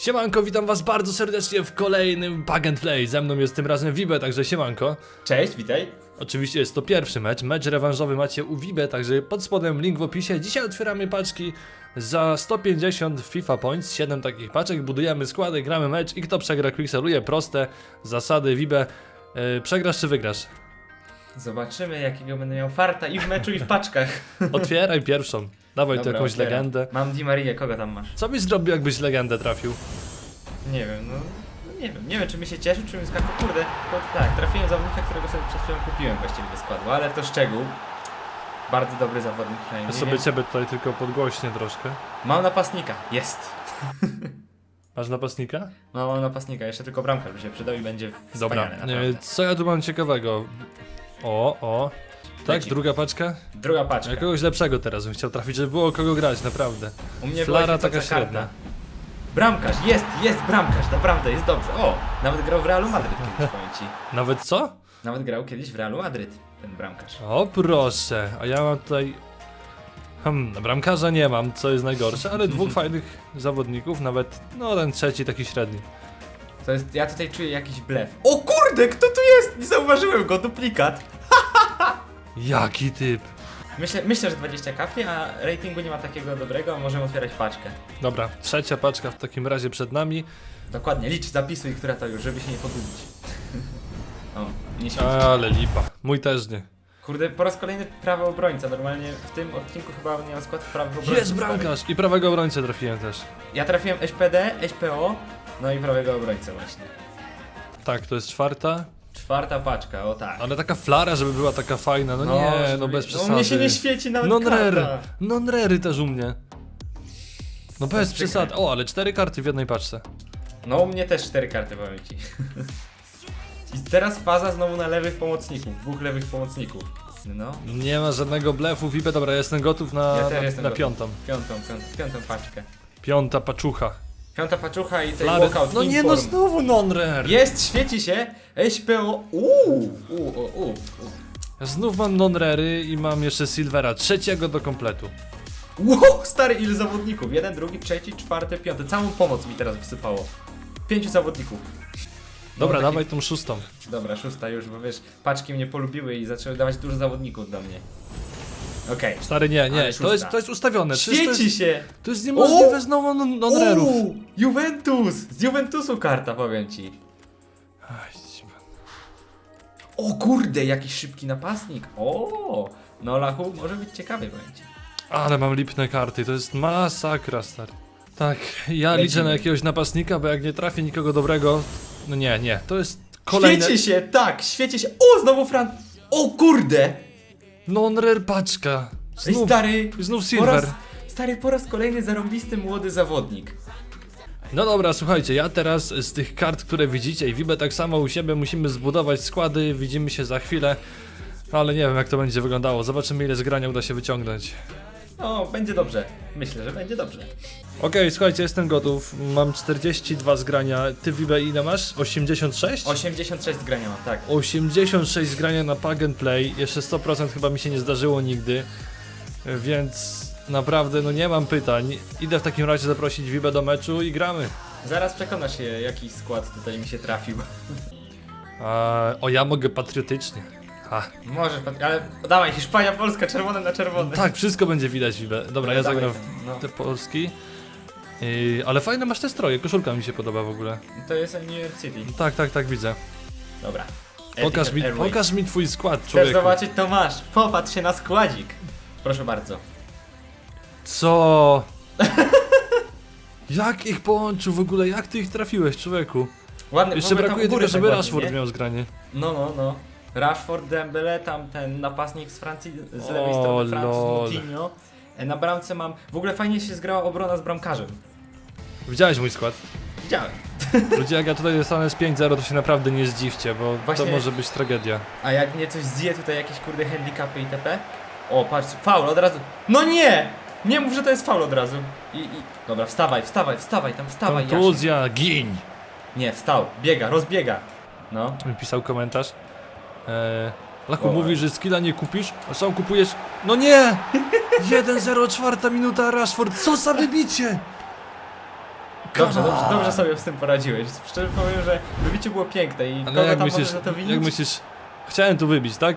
Siemanko, witam was bardzo serdecznie w kolejnym Bug and Play. Ze mną jest tym razem Wibe, także siemanko. Cześć, witaj. Oczywiście jest to pierwszy mecz, mecz rewanżowy macie u Wibe, także pod spodem link w opisie. Dzisiaj otwieramy paczki za 150 FIFA Points, 7 takich paczek, budujemy składy, gramy mecz i kto przegra quickseluje, proste zasady Wibe. Yy, przegrasz czy wygrasz? Zobaczymy, jakiego będę miał farta i w meczu, i w paczkach. Otwieraj pierwszą, dawaj tu Dobra, jakąś otwieram. legendę. Mam Di Marię, kogo tam masz? Co byś zrobił jakbyś legendę trafił? Nie wiem, no. no Nie wiem, nie wiem czy mi się cieszy, czy mi skakał. Kurde, bo tak, trafiłem zawodnika, którego sobie przed chwilą kupiłem właściwie do składu, ale to szczegół. Bardzo dobry zawodnik Ja przynajmniej. sobie ciebie tutaj tylko podgłośnię troszkę. Mam napastnika, jest. Masz napastnika? No, mam napastnika, jeszcze tylko bramkarz by się przydał i będzie Dobra, wspaniale, e, naprawdę. co ja tu mam ciekawego? O, o. Tak, Leci. druga paczka? Druga paczka. Ja kogoś lepszego teraz bym chciał trafić, żeby było kogo grać, naprawdę. U mnie Flara taka średnia. Bramkarz, jest, jest bramkarz, naprawdę, jest dobrze. O, nawet grał w Realu Madryt kiedyś, powiem ci. Nawet co? Nawet grał kiedyś w Realu Madryt, ten bramkarz. O proszę, a ja mam tutaj... Hmm, bramkarza nie mam, co jest najgorsze, ale dwóch fajnych zawodników, nawet, no ten trzeci taki średni. To jest, ja tutaj czuję jakiś blef. O kurde, kto tu jest? Nie zauważyłem go, duplikat. Jaki typ. Myślę, myślę, że 20 kafli, a ratingu nie ma takiego dobrego, możemy otwierać paczkę. Dobra, trzecia paczka w takim razie przed nami. Dokładnie, licz, zapisuj, która to już, żeby się nie pogubić. o, nie świeci. Ale lipa, mój też nie. Kurde, po raz kolejny prawy obrońca. Normalnie w tym odcinku chyba nie mam skład prawych obrońców. Jest bramkarz i prawego obrońcę trafiłem też. Ja trafiłem SPD, SPO, no i prawego obrońcę właśnie. Tak, to jest czwarta. Czwarta paczka, o tak. Ale taka flara, żeby była taka fajna, no, nie, żeby- no bez przesady. No mnie się nie świeci nawet Non-rare, karta. non-rary też u mnie. No bez przesad. O, ale cztery karty w jednej paczce. No u mnie też cztery karty powiem ci. I teraz faza znowu na lewych pomocników, dwóch lewych pomocników. No, Nie ma żadnego blefu, Wipę, dobra, ja jestem gotów na, Ja też na, jestem na gotów. piątą. piątą, piątą, piątą paczkę. Piąta paczucha. Piąta paczucha i ten Flary. walkout No nie, no inform. znowu non-rare. Jest, świeci się, SPO, uuu, uuu, uuu, znów mam non-rary i mam jeszcze Silvera, trzeciego do kompletu. Wow, stary, ile zawodników? Jeden, drugi, trzeci, czwarty, piąty. Całą pomoc mi teraz wysypało. Pięciu zawodników. Dobra, taki- dawaj tą szóstą. Dobra, szósta już, bo wiesz, paczki mnie polubiły i zaczęły dawać dużo zawodników do mnie. Okej. Stary, nie, Ale nie, to jest, to jest ustawione. Przecież to Świeci jest, się! to jest niemożliwe znowu non- non-rarów. Uuu, Juventus! Z Juventusu karta, powiem ci. Aj, dziwa. O kurde, jakiś szybki napastnik. O, no Lachu, może być ciekawy, powiem ci. Ale mam lipne karty, to jest masakra, stary. Tak, ja Lecimy. liczę na jakiegoś napastnika, bo jak nie trafię nikogo dobrego, no nie, nie, to jest kolejne Świeci się, tak, świeci się. O, znowu Fran... O kurde! Non-rare paczka. Ej, Znów, stary, znów po silver. raz, stary, po raz kolejny zarąbisty młody zawodnik. No dobra, słuchajcie, ja teraz z tych kart, które widzicie i Wibę tak samo u siebie musimy zbudować składy, widzimy się za chwilę. Ale nie wiem jak to będzie wyglądało, zobaczymy ile zgrania uda się wyciągnąć. O, będzie dobrze. Myślę, że będzie dobrze. Okej, słuchajcie, jestem gotów, mam 42 zgrania, ty Wibę ile masz? 86? 86 grania mam, tak. 86 zgrania na Pug and Play, jeszcze 100% chyba mi się nie zdarzyło nigdy, więc naprawdę no nie mam pytań. Idę w takim razie zaprosić Wibę do meczu i gramy. Zaraz przekonasz się, jaki skład tutaj mi się trafił. A, o, ja mogę patriotycznie. Ha. Może, pan- ale dawaj, Hiszpania, Polska, czerwone na czerwone. Tak, wszystko będzie widać Wibę. Dobra, ja zagram w no. te Polski. Yy, ale fajne masz te stroje, koszulka mi się podoba w ogóle. To jest New York City. Tak, tak, tak widzę. Dobra. Pokaż mi, Airways. pokaż mi twój skład, Chcesz człowieku. zobaczyć, to masz. Popatrz się na składzik. Proszę bardzo. Co? jak ich połączył w ogóle? Jak ty ich trafiłeś, człowieku? Ładny, Jeszcze brakuje tylko, żeby tak Rashford miał zgranie. No, no, no. Rashford, Dembele, tam ten napastnik z Francji, z O, lewej strony Francuz, lol. E, Na bramce mam... W ogóle fajnie się zgrała obrona z bramkarzem. Widziałeś mój skład? Widziałem. Ludzie, jak ja tutaj dostanę z 5-0, to się naprawdę nie zdziwcie, bo Właśnie- to może być tragedia. A jak mnie coś zje tutaj jakieś kurde handicapy itp. O, patrz, faul od razu. No nie! Nie mów, że to jest faul od razu. I, i... Dobra, wstawaj, wstawaj, wstawaj, tam wstawaj, Jasiek. Kontuzja, gin! Nie, wstał, biega, rozbiega. No. Pisał komentarz. Eee, Laku mówi, że skilla nie kupisz, a sam kupujesz. No nie! 1-0, czwarta minuta, Rashford, co za wybicie! Dobrze, dobrze, dobrze sobie z tym poradziłeś. Szczerze powiem, że wybicie było piękne i Ale kogo jak tam myślisz, możesz za to winić? jak myślisz, chciałem tu wybić, tak?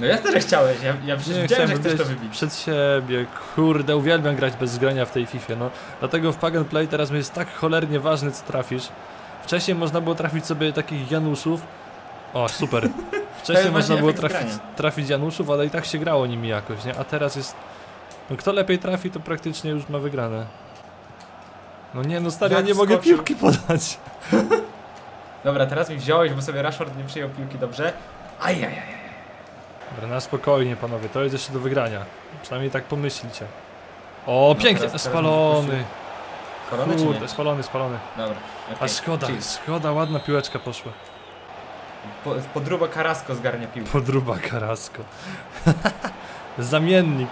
No ja też chciałeś, ja, ja przecież wiedziałem, że chcesz to wybić przed siebie, kurde, uwielbiam grać bez zgrania w tej Fifie, no. Dlatego w Pack and Play teraz mi jest tak cholernie ważny, co trafisz. Wcześniej można było trafić sobie takich Januszów. O, super. Wcześniej można było trafić, trafić Januszów, ale i tak się grało nimi jakoś, nie? A teraz jest... No kto lepiej trafi, to praktycznie już ma wygrane. No nie, no stary, ja nie mogę piłki podać. Dobra, teraz mi wziąłeś, bo sobie Rashford nie przyjął piłki dobrze. Ajajaj. Dobra, na spokojnie panowie, to jest jeszcze do wygrania. Przynajmniej tak pomyślicie. O, No, pięknie, teraz- teraz spalony. Korony czy Kurde, nie? spalony, spalony. Dobra. A okej. szkoda, Chill. szkoda, ładna piłeczka poszła. Po, podruba Karasko zgarnia piłkę. Podruba Karasko. Zamiennik.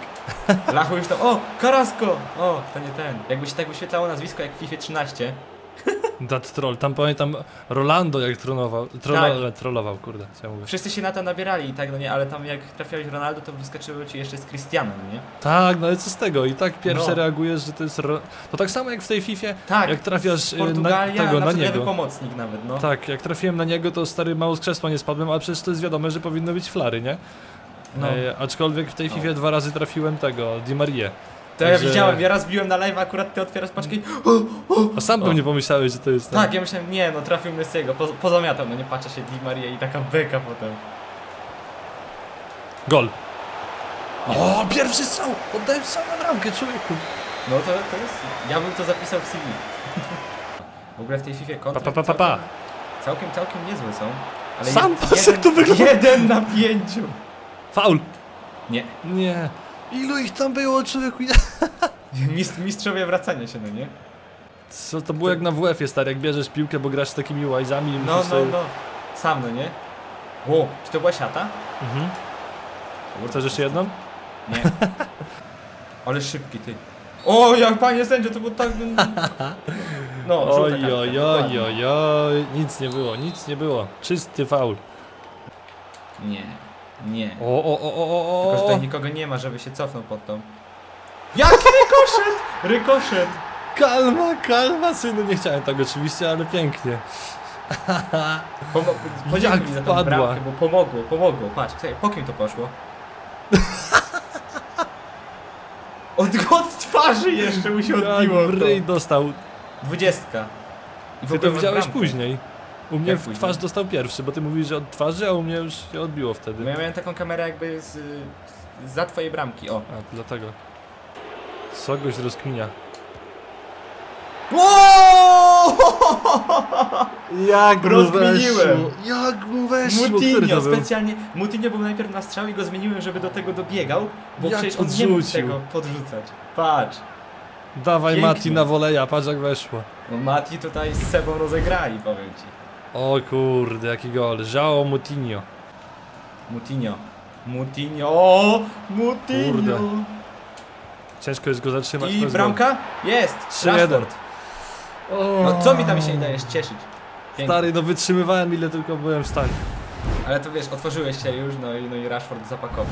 Lachu już tam, o, Karasko! O, to nie ten. Jakby się tak wyświetlało nazwisko jak w FIFA 13. Dat troll. Tam pamiętam Rolando jak tronował. Trolla, Trollował, kurde, co ja mówię. Wszyscy się na to nabierali i tak, no nie, ale tam jak trafiałeś Ronaldo, to wyskoczyło ci jeszcze z Cristiano, no nie? Tak, no ale co z tego? I tak pierwsze No. reagujesz, że to jest. Ro... To tak samo jak w tej Fifie. Tak, Jak trafiasz, y, na- tego, na, niego. pomocnik nawet, no. Tak, jak trafiłem na niego, to stary mało z krzesła nie spadłem, ale przecież to jest wiadome, że powinno być flary, nie? no. E, aczkolwiek w tej No. Fifie dwa razy trafiłem tego, Di Marię. To ja Także- widziałem, ja raz biłem na live, akurat ty otwierasz paczkę i... A sam O. pewnie pomyślałeś, że to jest ten. Tak, ja myślałem, nie no, trafił Messiego, po, pozamiatał, no nie patrzę się Di Maria i taka beka potem. Gol. O, pierwszy strzał! Oddałem strzał na bramkę, człowieku. No to, to jest... Ja bym to zapisał w CV. W ogóle w tej FIFA Pa, pa, pa, pa, pa. Całkiem, całkiem niezłe są. Ale Sam patrz, jak to wygląda. Jeden na pięciu! Faul. Nie. Nie. Ilu ich tam było, człowieku? Ja... Mistrz, mistrzowie wracania się, no nie? Co to było jak na WF-ie, stary, jak bierzesz piłkę, bo grasz z takimi łajzami i No, musisz no, sobie... no. Sam, no nie? O, czy to była siata? Mhm. Chcesz jeszcze jedną? Nie. Ale szybki ty. O, jak panie sędzio, to było tak... No, żółta Oj, kartka, oj, oj, dokładnie. oj, oj, nic nie było, nic nie było. Czysty faul. Nie, nie. O, o, o, o, o, Tylko, że tutaj nikogo nie ma, żeby się cofnął pod tą. Jaki rykoszet! Rykoszet! Kalma, kalma, synu, nie chciałem tak oczywiście, ale pięknie. Pomo- Podziękuj Jak mi za tą wpadła. bramkę, bo pomogło, pomogło. Patrz, czekaj, po kim to poszło? Od, od twarzy jeszcze mu się odbiło Jak to. ryj dostał. Dwudziestka. I w Ty to masz widziałeś bramkę. później. U mnie Jak w później? twarz dostał pierwszy, bo ty mówisz, że od twarzy, a u mnie już się odbiło wtedy. Bo ja miałem taką kamerę jakby z, z, za twojej bramki, o. A, dlatego. Co goś rozkminia. Jak mu Rozkminiłem. weszło? Jak mu weszło? Który Mutinho, to był? specjalnie. Mutinho był najpierw na strzał i go zmieniłem, żeby do tego dobiegał, bo Jak przecież on nie mógł odrzucił. tego podrzucać. Patrz. Dawaj Pięknie. Mati na woleja, patrz jak weszło. No Mati tutaj z Sebą rozegrali, powiem ci. O kurde, jaki gol. Żało Mutinho. Mutinho. Mutinho! Mutinho! Kurde. Ciężko jest go zatrzymać. I bramka? Jest! 3-1. Rashford. gol. No co mi tam się nie dajesz cieszyć? Pięknie. Stary, no wytrzymywałem ile tylko byłem w stanie. Ale to wiesz, otworzyłeś się już, no i, no i Rashford zapakował.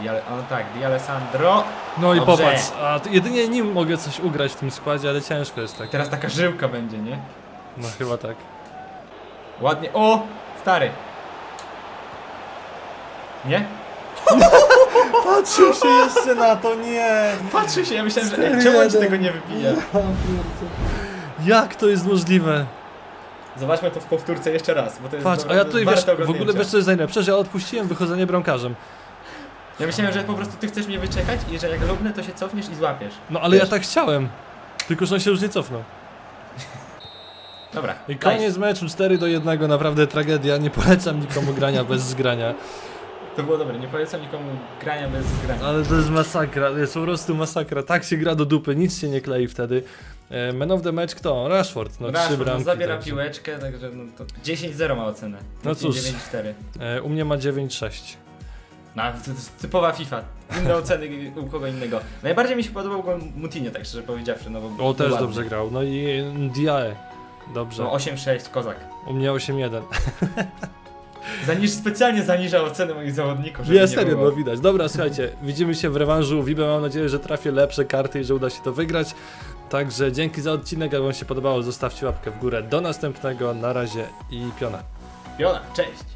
Di Ale, o tak, Di Alessandro. No i Dobrze. popatrz, a jedynie nim mogę coś ugrać w tym składzie, ale ciężko jest tak. Teraz taka żyłka będzie, nie? No chyba tak. Ładnie. O! Stary. Nie? Patrzył się jeszcze na to, nie! Patrzy się, ja myślałem, że ej, czemu on ci tego nie wypija? Jak to jest możliwe? Zobaczmy to w powtórce jeszcze raz, bo to jest Patrz, a ja tutaj warte wiesz, w ogóle oglądnięcia. wiesz co jest najlepsze, że ja odpuściłem wychodzenie bramkarzem. Ja myślałem, że po prostu ty chcesz mnie wyczekać i że jak lubnę, to się cofniesz i złapiesz. No ale Wiesz. ja tak chciałem. Tylko, że on się już nie cofnął. Dobra. I koniec meczu 4 do 1, naprawdę tragedia. Nie polecam nikomu grania bez zgrania. To było dobre, nie polecam nikomu grania bez grania. Ale to jest masakra, to jest po prostu masakra. Tak się gra do dupy, nic się nie klei wtedy. E, Man of the match kto? Rashford, no trzy Rashford no, bramki. zabiera także. piłeczkę, także no to 10-0 ma ocenę. No cóż. 9-4. E, u mnie ma 9-6. No, typowa FIFA. Inne oceny u kogo innego. Najbardziej mi się podobał go Mutinie, tak szczerze powiedziawszy. No, bo O, też dobrze grał. No i Diae. Dobrze. No 8-6, kozak. U mnie 8-1. Zaniż, specjalnie zaniża ocenę moich zawodników, żeby Nie, nie serio, było. no widać. Dobra, słuchajcie, widzimy się w rewanżu. Wibę mam nadzieję, że trafię lepsze karty i że uda się to wygrać. Także dzięki za odcinek, jak wam się podobało, zostawcie łapkę w górę. Do następnego, na razie i piona. Piona, cześć!